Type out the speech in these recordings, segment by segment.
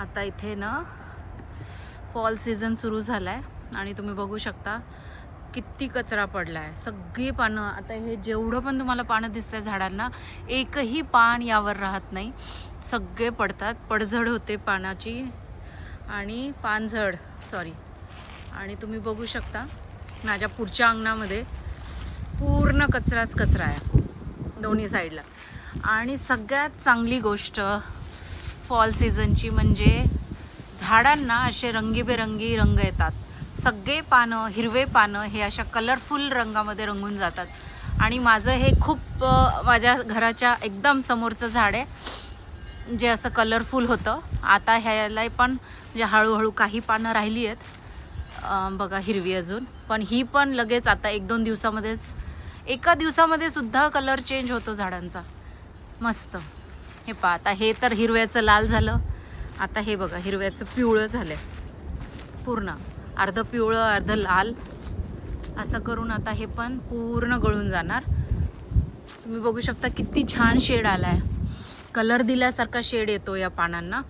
आता इथे ना फॉल सीझन सुरू झाला आहे आणि तुम्ही बघू शकता किती कचरा पडला आहे सगळी पानं आता हे जेवढं पण तुम्हाला पानं दिसतंय झाडांना एकही पान यावर राहत नाही. सगळे पडतात. पडझड होते पानाची आणि पानझड सॉरी आणि तुम्ही बघू शकता माझ्या पुढच्या अंगणामध्ये पूर्ण कचराच कचरा आहे दोन्ही साईडला आणि सगळ्यात चांगली गोष्ट फॉल सीझनची म्हणजे झाडांना असे रंगीबेरंगी रंग येतात. सगळे पानं हिरवे पानं हे अशा कलरफुल रंगामध्ये रंगून जातात. आणि माझं हे खूप माझ्या घराच्या एकदम समोरचं झाड आहे. जे असं कलरफुल होतं. आता ह्याला पण म्हणजे हळूहळू काही पानं राहिली आहेत. बघा हिरवी अजून. पण ही पण लगेच आता एक दोन दिवसामध्येच एका दिवसामध्ये सुद्धा कलर चेंज होतो झाडांचा. मस्त. हे पहा आता हे तर हिरव्याचं लाल झालं. आता हे बघा हिरव्याचं पिवळं झालं पूर्ण. अर्धं पिवळं अर्धं लाल. असं करून आता हे पण पूर्ण गळून जाणार. तुम्ही बघू शकता किती छान शेड आला आहे कलर दिल्यासारखा शेड येतो या पानांना.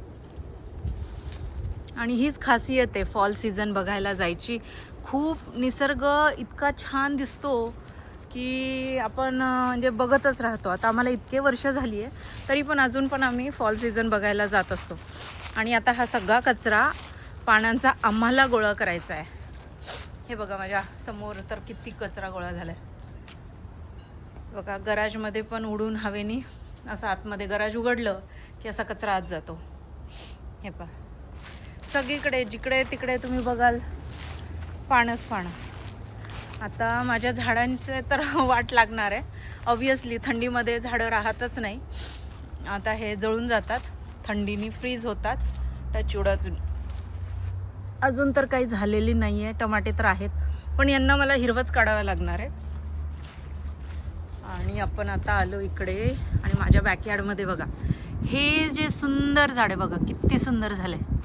आणि हीच खासियत आहे फॉल सीझन बघायला जायची. खूप निसर्ग इतका छान दिसतो. की आपण म्हणजे बघतच राहतो. आता आम्हाला इतके वर्ष झाली आहे तरी पण अजून पण आम्ही फॉल सीझन बघायला जात असतो. आणि आता हा सगळा कचरा पानांचा आम्हाला गोळा करायचा आहे. हे बघा माझ्यासमोर तर किती कचरा गोळा झाला आहे बघा गराजमध्ये पण उडून हवेनी असं आतमध्ये गराज उघडलं की असा कचरा आत जातो. हे पहा. सगळीकडे जिकडे तिकडे तुम्ही बघाल पाणच पाणं आता माझ्या झाडांचे तर वाट लागणार आहे. ऑब्वियसली थंडीमध्ये झाडं राहतच नाही. आता हे जळून जातात. थंडीनी फ्रीज होतात. टचवूड अजून. अजून तर काही झालेली नाही आहे टमाटे तर आहेत. पण यांना मला हिरवंच काढावं लागणार आहे. आणि आपण आता आलो इकडे. आणि माझ्या बॅकयार्डमध्ये बघा. हे जे सुंदर झाड आहे बघा किती सुंदर झालं आहे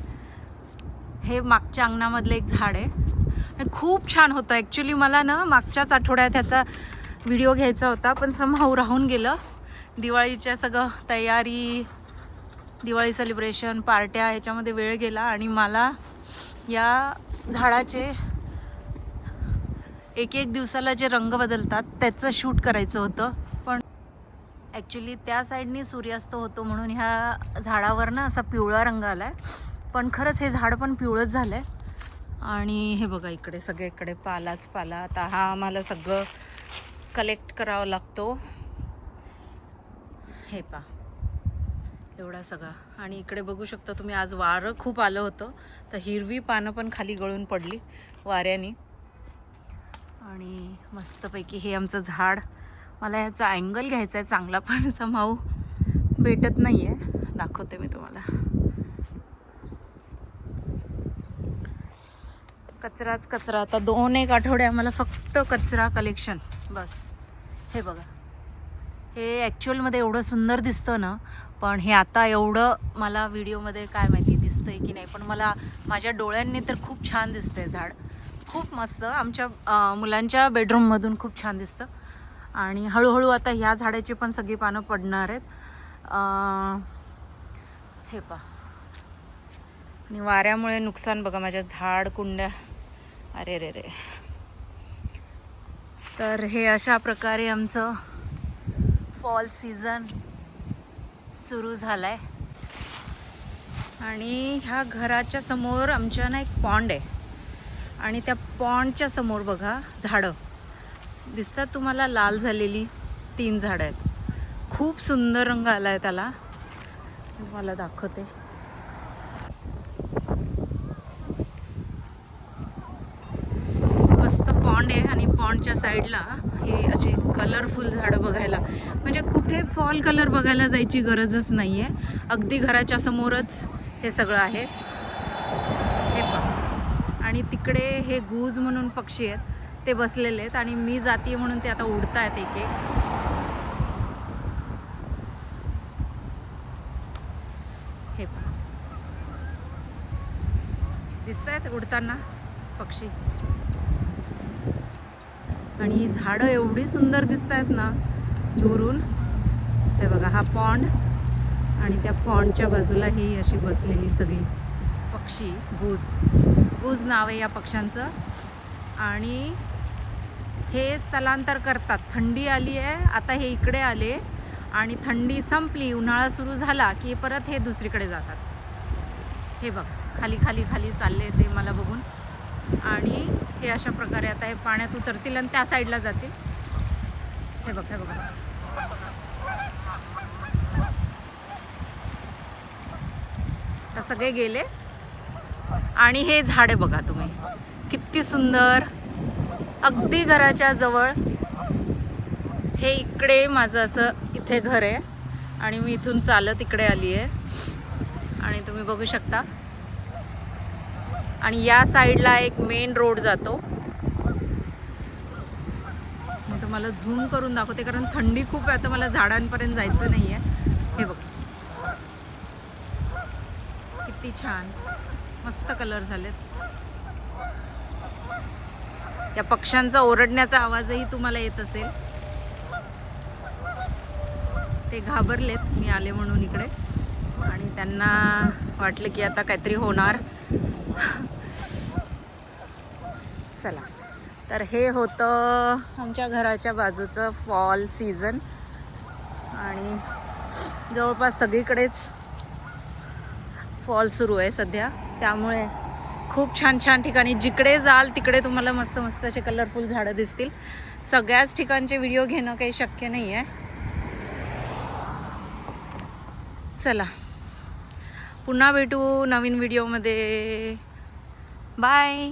हे मागच्या अंगणामधलं एक झाड आहे. खूप छान होतं. ॲक्च्युली मला ना मागच्याच आठवड्यात ह्याचा व्हिडिओ घ्यायचा होता पण समहाऊ राहून गेलं. दिवाळीच्या सगळं तयारी दिवाळी सेलिब्रेशन पार्ट्या ह्याच्यामध्ये वेळ गेला आणि मला या झाडाचे एक एक दिवसाला जे रंग बदलतात त्याचं शूट करायचं होतं. पण ॲक्च्युली त्या साईडनी सूर्यास्त होतो म्हणून ह्या झाडावर ना असा पिवळा रंग आला आहे पण खरंच हे झाड पण पिवळंच झालं आहे आणि हे बघा इकडे सगळीकडे पालाच पाला. आता हा आम्हाला सगळं कलेक्ट करावा लागतो. हे पा एवढा सगळा. आणि इकडे बघू शकता तुम्ही आज वारं खूप आलं होतं. तर हिरवी पानं पण खाली गळून पडली वाऱ्याने. आणि मस्तपैकी हे आमचं झाड. मला ह्याचा अँगल घ्यायचा आहे चांगला पण समाऊ भेटत नाही आहे दाखवते मी तुम्हाला. कचराच कचरा. आता दोन एक आठवडे आम्हाला फक्त कचरा कलेक्शन बस. हे बघा. हे ॲक्च्युअलमध्ये एवढं सुंदर दिसतं ना पण हे आता एवढं मला व्हिडिओमध्ये काय माहिती दिसतं आहे की नाही पण मला माझ्या डोळ्यांनी तर खूप छान दिसतं आहे झाड. खूप मस्त. आमच्या मुलांच्या बेडरूममधून खूप छान दिसतं. आणि हळूहळू आता ह्या झाडाची पण सगळी पानं पडणार आहेत. हे पा आणि वाऱ्यामुळे नुकसान बघा माझ्या झाड कुंड्या. अरे रे रे तर हे अशा प्रकारे आमचं फॉल सीझन सुरू झाला आहे आणि ह्या घराच्या समोर आमच्या ना एक पॉन्ड आहे. आणि त्या पॉन्डच्या समोर बघा झाडं. दिसतात तुम्हाला लाल झालेली तीन झाडं आहेत. खूप सुंदर रंग आला आहे त्याला. तुम्हाला दाखवते मस्त पॉन्ड आहे साईडला हे असे कलरफुल झाडं बघायला. म्हणजे कुठे फॉल कलर बघायला जायची गरजच नाही आहे अगदी घराच्या समोरच हे सगळं आहे. हे पहा. आणि तिकडे हे गूज म्हणून पक्षी आहेत. ते बसलेले आहेत आणि मी जाते म्हणून ते आता उडत आहेत एक एक. हे पण दिसत आहेत उडताना पक्षी. आणि ही झाडं एवढी सुंदर दिसत आहेत ना दुरून हे बघा हा पॉन्ड आणि त्या पॉन्डच्या बाजूला ही अशी बसलेली सगळी पक्षी गुज. गुज नाव आहे या पक्ष्यांचं. आणि हे स्थलांतर करतात. थंडी आली आहे आता हे इकडे आले. आणि थंडी संपली उन्हाळा सुरू झाला की परत हे दुसरीकडे जातात. हे बघ खाली खाली खाली चालले ते मला बघून. आणि हे अशा प्रकारे आता हे पाण्यात उतरतील आणि त्या साईडला जातील. हे बघ हे बघा आता सगळे गेले. आणि हे झाडे बघा तुम्ही. किती सुंदर. अगदी घराच्या जवळ. हे इकडे माझं असं इथे घर आहे. आणि मी इथून चालत इकडे आली आहे आणि तुम्ही बघू शकता. आणि या साईडला एक मेन रोड जातो. मी तुम्हाला झूम करून दाखवते कारण थंडी खूप आहे तर मला झाडांपर्यंत जायचं नाही आहे हे बघ. किती छान. मस्त कलर झालेत. या पक्ष्यांचा ओरडण्याचा आवाजही तुम्हाला येत असेल. ते घाबरलेत मी आले म्हणून इकडे. आणि त्यांना वाटलं की आता काहीतरी होणार. चला. तर हे होतं आमच्या घराच्या बाजूचं फॉल सीझन आणि जवळपास सगळीकडेच फॉल सुरू आहे सध्या. त्यामुळे खूप छान छान ठिकाणी जिकडे जाल तिकडे तुम्हाला मस्त मस्त असे कलरफुल झाडं दिसतील. सगळ्याच ठिकाणचे व्हिडिओ घेणं काही शक्य नाही आहे चला. पुन्हा भेटू नवीन व्हिडिओमध्ये बाय